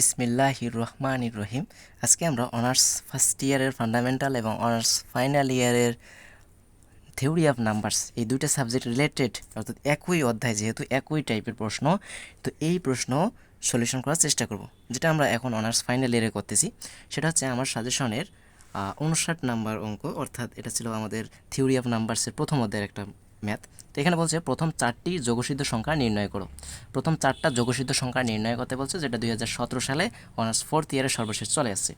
বিসমিল্লাহির রহমান রহিম। আজকে আমরা অনার্স ফার্স্ট ইয়ারের ফান্ডামেন্টাল এবং অনার্স ফাইনাল ইয়ারের থিওরি অফ নাম্বারস এই দুইটা সাবজেক্ট রিলেটেড, অর্থাৎ একই অধ্যায় যেহেতু একই টাইপের প্রশ্ন, তো এই প্রশ্ন সলিউশন করার চেষ্টা করব, যেটা আমরা এখন অনার্স ফাইনাল ইয়ারে করতেছি। সেটা হচ্ছে আমার সাজেশনের উনষাট নাম্বার অঙ্ক, অর্থাৎ এটা ছিল আমাদের থিওরি অফ নাম্বারসের প্রথম অধ্যায়ের একটা ম্যাথ। তো এখানে বলছে, প্রথম চারটি যোগসিদ্ধ সংখ্যা নির্ণয় করো। প্রথম চারটা যোগসিদ্ধ সংখ্যা নির্ণয় করতে বলছে, যেটা দুই হাজার সতেরো সালে অনার্স ফোর্থ ইয়ারে সর্বশেষ চলে আসছে।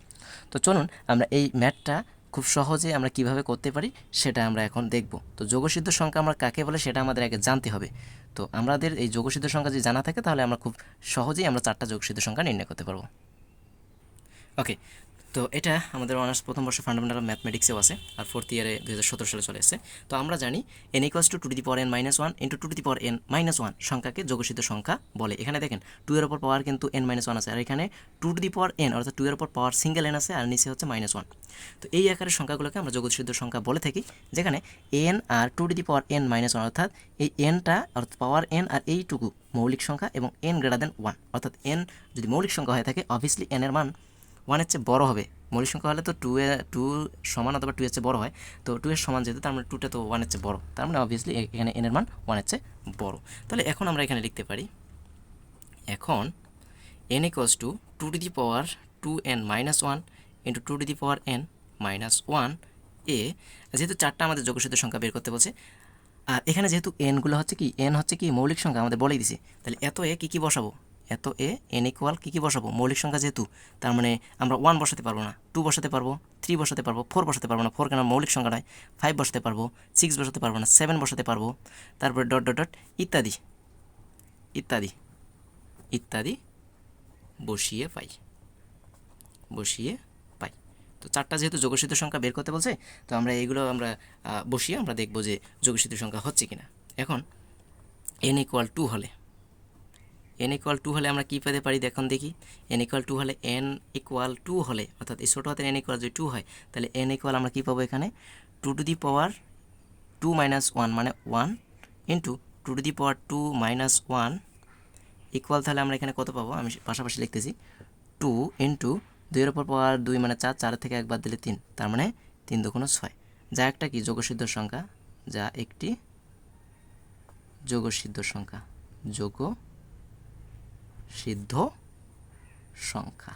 তো চলুন, আমরা এই ম্যাথটা খুব সহজে আমরা কীভাবে করতে পারি, সেটা আমরা এখন দেখব। তো যোগসিদ্ধ সংখ্যা আমরা কাকে বলে, সেটা আমাদের আগে জানতে হবে। তো আমাদের এই যোগসিদ্ধ সংখ্যা যদি জানা থাকে, তাহলে আমরা খুব সহজেই আমরা চারটা যোগসিদ্ধ সংখ্যা নির্ণয় করতে পারব। ওকে তো এটা আমাদের অনার্স প্রথম বর্ষ ফান্ডামেন্টাল ম্যাথমেটিক্সেও আছে, আর ফোর্থ ইয়ারে দু হাজার সতেরো সালে চলে এসেছে। তো আমরা জানি N equals two two the power N minus one into two the power N minus one সংখ্যাকে যোগসিদ্ধ সংখ্যা বলে। এখানে দেখেন টু এর ওপর পাওয়ার কিন্তু এন মাইনাস ওয়ান আছে, আর এখানে two two the power N অর্থাৎ টু এর ওপর পাওয়ার সিঙ্গেল এন আছে, আর নিচে হচ্ছে মাইনাস ওয়ান তো এই আকারের সংখ্যাগুলোকে আমরা যোগসিদ্ধ সংখ্যা বলে থাকি, যেখানে N R two two the power N minus one অর্থাৎ এই এনটা অর্থাৎ পাওয়ার এন আর এইটুকু মৌলিক সংখ্যা এবং এন গ্রেটার দেন ওয়ান অর্থাৎ এন যদি মৌলিক সংখ্যা হয়ে থাকে অবভিয়াসলি এন এর মান ওয়ানের চেয়ে বড় হবে। মৌলিক সংখ্যা হলে তো টু এ টু সমান অথবা টু এর চেয়ে বড় হয়। তো টু এর সমান যেহেতু, তার মানে টুটা তো ওয়ানের চেয়ে বড়। তার মানে অবভিয়াসলি এখানে এন এর মান ওয়ানের চেয়ে বড়। তাহলে এখন আমরা এখানে লিখতে পারি, এখন N equals two two two the power two N minus one into two two the power N minus one এ যেহেতু চারটা আমাদের যোগসূত্র সংখ্যা বের করতে বলছে, আর এখানে যেহেতু এনগুলো হচ্ছে কি এন হচ্ছে কি মৌলিক সংখ্যা আমাদের বলেই দিছে। তাহলে এত এ কী কী বসাবো? এত এ এন ইকুয়াল কী কী বসাবো? মৌলিক সংখ্যা যেহেতু, তার মানে আমরা ওয়ান বসাতে পারব না। টু বসাতে পারব থ্রি বসাতে পারব ফোর বসাতে পারব না। ফোর কেন মৌলিক সংখ্যা নয় ফাইভ বসাতে পারব সিক্স বসাতে পারব না সেভেন বসাতে পারব। তারপরে ডট ডট ডট ইত্যাদি। ইত্যাদি। ইত্যাদি বসিয়ে পাই। বসিয়ে পাই। তো চারটা যেহেতু যোগসিদ্ধ সংখ্যা বের করতে বলছে, তো আমরা এইগুলো আমরা বসিয়ে আমরা দেখব যে যোগসিদ্ধ সংখ্যা হচ্ছে কিনা। এখন এন ইকুয়াল টু হলে এন ইকুয়াল টু হলে আমরা কী পেতে পারি? দেখুন দেখি। এন ইকুয়াল টু হলে এন ইকুয়াল টু হলে, অর্থাৎ এই ছোটো হাতের এন ইকুয়াল যদি টু হয়, তাহলে এন ইকুয়াল আমরা কী পাবো এখানে? Two to the power two minus one মানে one into two to the power two minus one equal তাহলে আমরা এখানে কত পাবো? আমি পাশাপাশি লিখতেছি। টু ইন্টু দুইয়ের ওপর পাওয়ার দুই মানে চার চার থেকে একবার দিলে তিন, তার মানে তিন দুগুণ ছয়। যা একটা কি? যোগসিদ্ধ সংখ্যা, যা একটি যোগসিদ্ধ সংখ্যা যোগ সিদ্ধ সংখ্যা।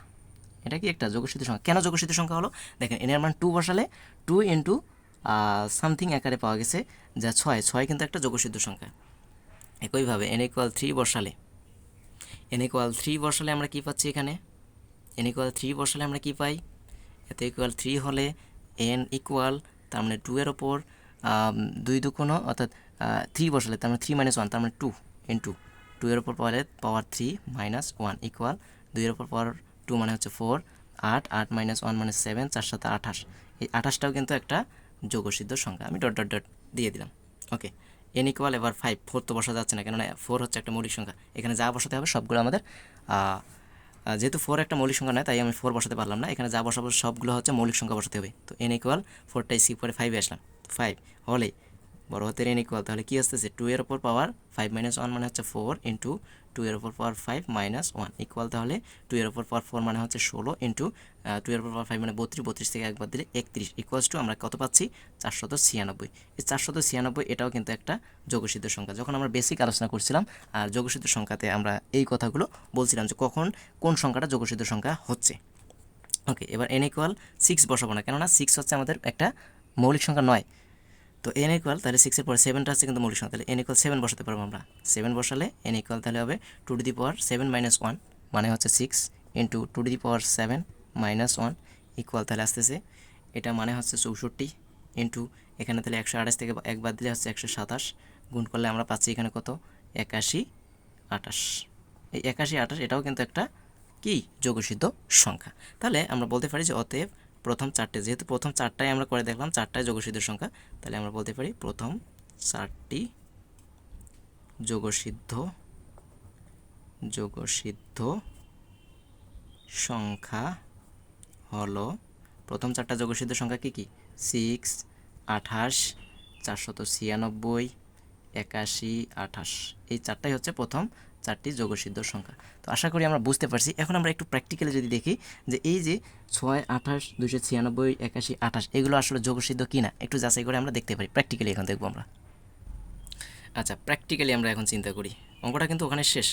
এটা কি একটা যোগসিদ্ধ সংখ্যা? কেন যোগসিদ্ধ সংখ্যা হলো? দেখেন এনের মান টু বসালে টু ইন্টু সামথিং আকারে পাওয়া গেছে যা ছয়। ছয় কিন্তু একটা যোগসিদ্ধ সংখ্যা। একইভাবে এন ইকুয়াল থ্রি বসালে এন ইকুয়াল থ্রি বসালে আমরা কি পাচ্ছি এখানে? এন ইকুয়াল থ্রি বসালে আমরা কি পাই? এত ইকুয়াল থ্রি হলে এন ইকুয়াল তার মানে টু এর ওপর দুই দুকোনো অর্থাৎ থ্রি বসালে, তার মানে থ্রি মাইনাস ওয়ান তার মানে টু ইন টু টু এর ওপর পাওয়ালে power three minus one equal দুইয়ের ওপর পাওয়ার টু মানে হচ্ছে ফোর আট আট মাইনাস ওয়ান মানে সেভেন চার সাথে আঠাশ। এই আঠাশটাও কিন্তু একটা যোগসিদ্ধ সংখ্যা। আমি ডট ডট ডট দিয়ে দিলাম। ওকে এন ইকুয়াল এবার ফাইভ ফোর তো বসা যাচ্ছে না কেননা ফোর হচ্ছে একটা মৌলিক সংখ্যা। এখানে যা বসাতে হবে সবগুলো আমাদের যেহেতু ফোর একটা মৌলিক সংখ্যা নয়, তাই আমি ফোর বসাতে পারলাম না। এখানে যা বসাবো সবগুলো হচ্ছে মৌলিক সংখ্যা বসাতে হবে। তো এন ইকুয়াল ফোরটাই স্কিপ করে ফাইভে আসলাম। ফাইভ হলে বড় হাতের এন ইকুয়াল তাহলে কী আসতেছে? টু এর ওপর পাওয়ার ফাইভ মাইনাস ওয়ান মানে হচ্ছে ফোর ইন্টু টু এর ওপর power five minus one equal তাহলে টু এর ওপর পাওয়ার ফোর মানে হচ্ছে ষোলো ইন্টু টু এর ওপর পাওয়ার ফাইভ মানে বত্রিশ বত্রিশ থেকে একবার দিলে একত্রিশ। ইকুয়ালস টু আমরা কত পাচ্ছি? চারশত ছিয়ানব্বই। এই চারশত ছিয়ানব্বই এটাও কিন্তু একটা যোগসিদ্ধ সংখ্যা। যখন আমরা বেসিক আলোচনা করছিলাম, আর যোগসিদ্ধ সংখ্যাতে আমরা এই কথাগুলো বলছিলাম যে কখন, কোন সংখ্যাটা যোগসিদ্ধ সংখ্যা হচ্ছে। ওকে এবার এন ইকুয়াল সিক্স বসাবো না, কেননা সিক্স হচ্ছে আমাদের একটা মৌলিক সংখ্যা নয়। তো এন ইকুয়াল তাহলে সিক্সের পরে সেভেনটা হচ্ছে কিন্তু মৌলিক সংখ্যা, তাহলে এন ইকুয়াল সেভেন বসাতে পারব আমরা। সেভেন বসালে এন ইকুয়াল তাহলে হবে two to the power seven minus one মানে হচ্ছে six into two to the power seven minus one equal তাহলে আসতেছে। এটা মানে হচ্ছে চৌষট্টি ইন্টু এখানে তাহলে একশো আঠাশ থেকে এক বাদ দিলে হচ্ছে একশো সাতাশ, গুণ করলে আমরা পাচ্ছি এখানে কত? একাশি আটাশ এই একাশি আটাশ এটাও কিন্তু একটা কি? যোগসিদ্ধ সংখ্যা। তাহলে আমরা বলতে পারি যে অতএব প্রথম চারটে, যেহেতু প্রথম চারটায় আমরা করে দেখলাম চারটায় যোগসিদ্ধ সংখ্যা, তাহলে আমরা বলতে পারি প্রথম চারটি যোগসিদ্ধ যোগসিদ্ধ সংখ্যা হলো, প্রথম চারটা যোগসিদ্ধ সংখ্যা কি কি? সিক্স আঠাশ, চারশত ছিয়ানব্বই, একাশি, আঠাশ। এই চারটাই হচ্ছে প্রথম চারটি যোগসিদ্ধ সংখ্যা। তো আশা করি আমরা বুঝতে পারছি। এখন আমরা একটু প্র্যাকটিক্যালি যদি দেখি যে এই যে ছয়, আঠাশ দুশো ছিয়ানব্বই, একাশি, আঠাশ, এগুলো আসলে যোগসিদ্ধ কিনা, একটু যাচাই করে আমরা দেখতে পারি। প্র্যাকটিক্যালি এখন দেখব আমরা। আচ্ছা প্র্যাকটিক্যালি আমরা এখন চিন্তা করি। অঙ্কটা কিন্তু ওখানে শেষ।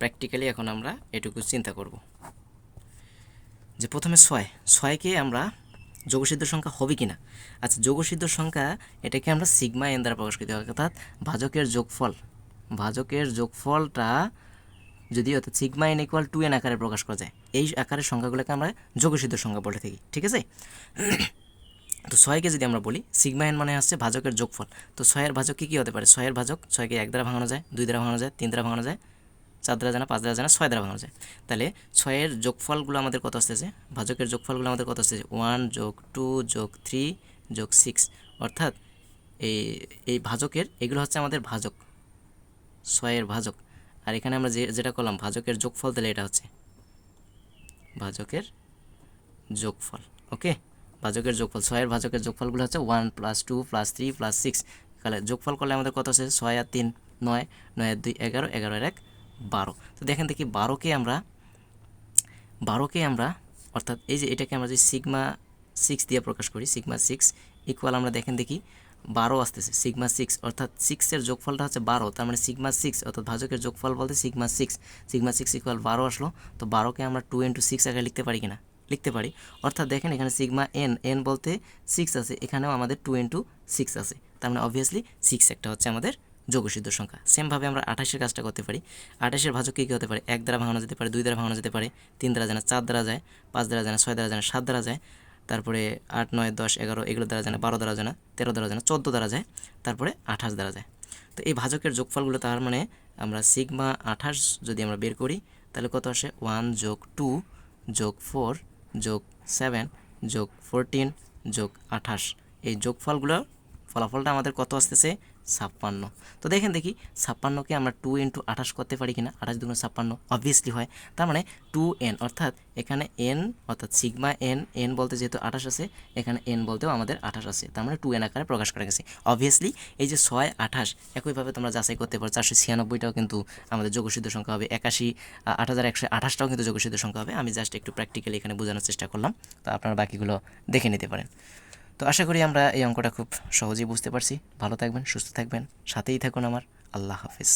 প্র্যাকটিক্যালি এখন আমরা এটুকু চিন্তা করব। যে প্রথমে ছয়, ছয়কে আমরা যোগসিদ্ধ সংখ্যা হবে কি না আচ্ছা যোগসিদ্ধ সংখ্যা এটাকে আমরা সিগমা এন দ্বারা প্রকাশ করতে অর্থাৎ ভাজকের যোগফল। ভাজকের যোগফলটা যদি অর্থাৎ sigma n equal two n আকারে প্রকাশ করা যায়, এই আকারের সংখ্যাগুলোকে আমরা যোগসিদ্ধ সংখ্যা বলে থাকি, ঠিক আছে? তো ছয়কে যদি আমরা বলি সিগমা এন মানে হচ্ছে ভাজকের যোগফল। তো ছয়ের ভাজক কী কী হতে পারে? ছয়ের ভাজক ছয়কে এক দ্বারা ভাঙানো যায়, দুই দ্বারা ভাঙানো যায়, তিন দ্বারা ভাঙানো যায়, চার দ্বারা জানা, পাঁচ দ্বারা জানা, ছয় দ্বারা ভাঙানো যায়। তাহলে ছয়ের যোগফলগুলো আমাদের কত আসতেছে? ভাজকের যোগফলগুলো আমাদের কত আসতেছে? ওয়ান যোগ টু যোগ থ্রি যোগ সিক্স অর্থাৎ এই এই ভাজকের, এগুলো হচ্ছে আমাদের ভাজক। ছয়ের ভাজক। আর এখানে আমরা যে যেটা করলাম, ভাজকের যোগফল তাহলে এটা হচ্ছে ভাজকের যোগফল, ওকে? ভাজকের যোগফল ছয়ের ভাজকের যোগফলগুলো হচ্ছে one plus two plus three plus six তাহলে যোগফল করলে আমাদের কত আছে? ছয় আর তিন, নয় নয় দুই, এগারো এগারো এক, বারো। তো দেখেন দেখি বারোকে আমরা বারোকে আমরা অর্থাৎ এই যে এটাকে আমরা যদি সিগমা সিক্স দিয়ে প্রকাশ করি সিগমা সিক্স ইকুয়াল আমরা দেখেন দেখি বারো আসতেছে, সিগমা সিক্স অর্থাৎ সিক্সের যোগফলটা হচ্ছে বারো, তার মানে সিগমা সিক্স অর্থাৎ ভাজকের যোগফল বলতে sigma six sigma six equal বারো আসলো, তো বারোকে আমরা টু ইন্টু সিক্স আগে লিখতে পারি কিনা? লিখতে পারি। অর্থাৎ দেখেন এখানে সিগমা এন এন বলতে সিক্স আছে, এখানেও আমাদের টু ইন্টু সিক্স আছে, তার মানে অবভিয়াসলি সিক্স একটা হচ্ছে আমাদের যোগসিদ্ধ সংখ্যা। সেমভাবে আমরা আঠাশের কাজটা করতে পারি। আঠাশের ভাজক কী কী হতে পারে? এক দ্বারা ভাঙানো যেতে পারে, দুই দ্বারা ভাঙানো যেতে পারে, তিন দ্বারা জানা চার দ্বারা যায়, পাঁচ দ্বারা জানা ছয় দ্বারা জানা সাত দ্বারা যায়। তারপরে আট, নয়, দশ, এগারো এগুলো দ্বারা জানা বারো দ্বারা জানা তেরো দ্বারা জানা চোদ্দ দ্বারা যায়, তারপরে আঠাশ দ্বারা যায়। তো এই ভাজকের যোগফলগুলো তার মানে আমরা সিগমা আঠাশ যদি আমরা বের করি, তাহলে কত আসে? ওয়ান যোগ টু যোগ ফোর যোগ সেভেন যোগ ফোরটিন যোগ আঠাশ। এই যোগফলগুলোর ফলাফলটা আমাদের কত আসতেছে? ছাপ্পান্ন। তো দেখেন দেখি, ছাপ্পান্নকে আমরা টু ইন্টু আঠাশ করতে পারি কিনা? আঠাশ দুগুণ ছাপ্পান্ন অবভিয়াসলি হয়। তার মানে টু এন অর্থাৎ এখানে এন অর্থাৎ সিগমা এন এন বলতে যেহেতু আঠাশ আছে, এখানে এন বলতেও আমাদের আঠাশ আছে। তার মানে টু এন আকারে প্রকাশ করা গেছে। অবভিয়াসলি এই যে ছয়, আঠাশ, একইভাবে তোমরা যাচাই করতে পারো, চারশো ছিয়ানব্বইটাও কিন্তু আমাদের যোগসিদ্ধ সংখ্যা হবে একাশি আট হাজার একশো আঠাশটাও কিন্তু যোগসিদ্ধ সংখ্যা হবে। আমি জাস্ট একটু প্র্যাকটিক্যালি এখানে বোঝানোর চেষ্টা করলাম। তো আপনারা বাকিগুলো দেখে নিতে পারেন। তো আশা করি আমরা এই অঙ্কটা খুব সহজেই বুঝতে পারছি। ভালো থাকবেন, সুস্থ থাকবেন, সাথেই থাকুন আমার। আল্লাহ হাফিজ।